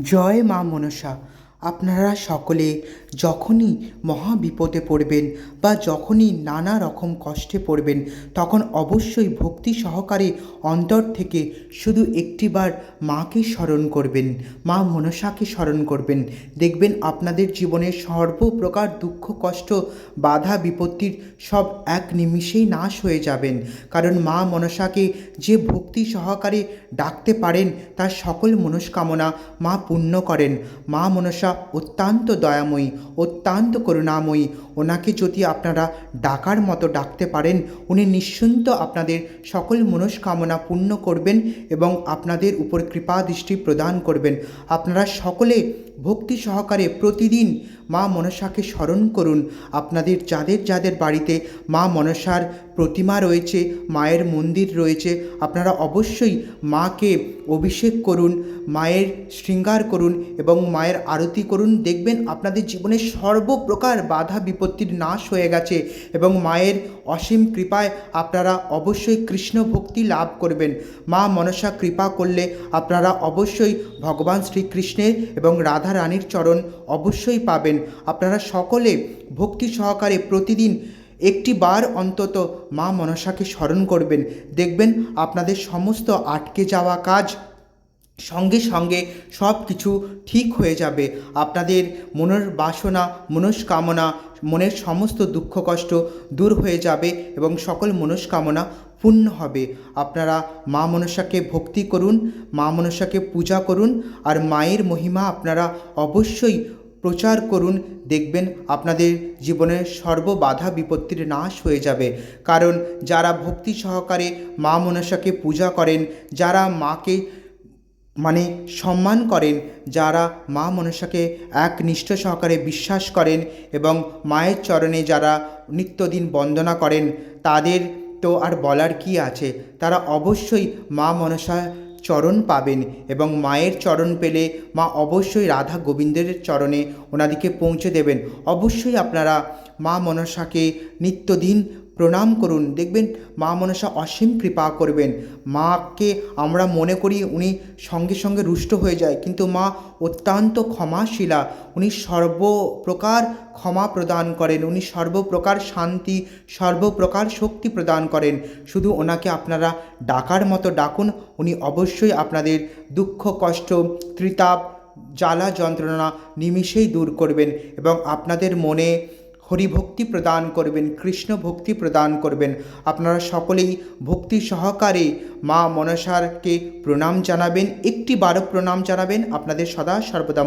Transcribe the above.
জয় মা মনসা। আপনারা সকলে যখনই মহা বিপদে পড়বেন বা যখনই নানা রকম কষ্টে পড়বেন, তখন অবশ্যই ভক্তি সহকারে অন্তর থেকে শুধু একটিবার মাকে স্মরণ করবেন, মা মনসাকে স্মরণ করবেন। দেখবেন আপনাদের জীবনের সর্বপ্রকার দুঃখ, কষ্ট, বাধা, বিপত্তির সব এক নিমিষেই নাশ হয়ে যাবেন। কারণ মা মনসাকে যে ভক্তি সহকারে ডাকতে পারেন, তার সকল মনস্কামনা মা পূর্ণ করেন। মা মনসা অত্যন্ত দয়াময়ী, অত্যন্ত করুণাময়ী। ওনাকে যদি আপনারা ডাকার মতো ডাকতে পারেন, উনি নিঃসন্ত আপনাদের সকল মনস্কামনা পূর্ণ করবেন এবং আপনাদের উপর কৃপা দৃষ্টি প্রদান করবেন। আপনারা সকলে ভক্তি সহকারে প্রতিদিন মা মনসাকে স্মরণ করুন। আপনাদের যাদের যাদের বাড়িতে মা মনসার প্রতিমা রয়েছে, মায়ের মন্দির রয়েছে, আপনারা অবশ্যই মাকে অভিষেক করুন, মায়ের শৃঙ্গার করুন এবং মায়ের আরতি করুন। দেখবেন আপনাদের জীবনে সর্বপ্রকার বাধা বিপত্তির নাশ হয়ে গেছে এবং মায়ের অসীম কৃপায় আপনারা অবশ্যই কৃষ্ণ ভক্তি লাভ করবেন। মা মনসা কৃপা করলে আপনারা অবশ্যই ভগবান শ্রীকৃষ্ণের এবং রাধা রানীর চরণ অবশ্যই পাবেন। আপনারা সকলে ভক্তি সহকারে প্রতিদিন একটি বার অন্তত মা মনসাকে স্মরণ করবেন। দেখবেন আপনাদের সমস্ত আটকে যাওয়া কাজ সঙ্গে সঙ্গে সব কিছু ঠিক হয়ে যাবে। আপনাদের মনের বাসনা, মনস্কামনা, মনের সমস্ত দুঃখ, কষ্ট দূর হয়ে যাবে এবং সকল মনস্কামনা পূর্ণ হবে। আপনারা মা মনসাকে ভক্তি করুন, মা মনসাকে পূজা করুন আর মায়ের মহিমা আপনারা অবশ্যই প্রচার করুন। দেখবেন আপনাদের জীবনের সর্ববাধা বিপত্তির নাশ হয়ে যাবে। কারণ যারা ভক্তি সহকারে মা মনসাকে পূজা করেন, যারা মাকে মানে সম্মান করেন যারা মা মনসাকে এক নিষ্ঠ সহকারে বিশ্বাস করেন এবং মায়ের চরণে যারা নিত্যদিন বন্দনা করেন, তাদের তো আর বলার কি আছে? তারা অবশ্যই মা মনসা চরণ পাবেন এবং মায়ের চরণ পেলে মা অবশ্যই রাধা গোবিন্দের চরণে ওনাদিকে পৌঁছে দেবেন। অবশ্যই আপনারা মা মনসাকে নিত্যদিন প্রণাম করুন। দেখবেন মা মনসা অসীম কৃপা করবেন। মাকে আমরা মনে করি উনি সঙ্গে সঙ্গে রুষ্ট হয়ে যায়, কিন্তু মা অত্যন্ত ক্ষমাশীলা। উনি সর্বপ্রকার ক্ষমা প্রদান করেন, উনি সর্বপ্রকার শান্তি, সর্বপ্রকার শক্তি প্রদান করেন। শুধু ওনাকে আপনারা ডাকার মতো ডাকুন, উনি অবশ্যই আপনাদের দুঃখ, কষ্ট, ত্রিতাপ, জ্বালা যন্ত্রণা নিমিষেই দূর করবেন এবং আপনাদের মনে হরিভক্তি প্রদান করবেন, কৃষ্ণ ভক্তি প্রদান করবেন। আপনারা সকলেই ভক্তি সহকারে মা মনসারকে প্রণাম জানাবেন, একটি বারো প্রণাম জানাবেন। আপনাদের সদা সর্বদা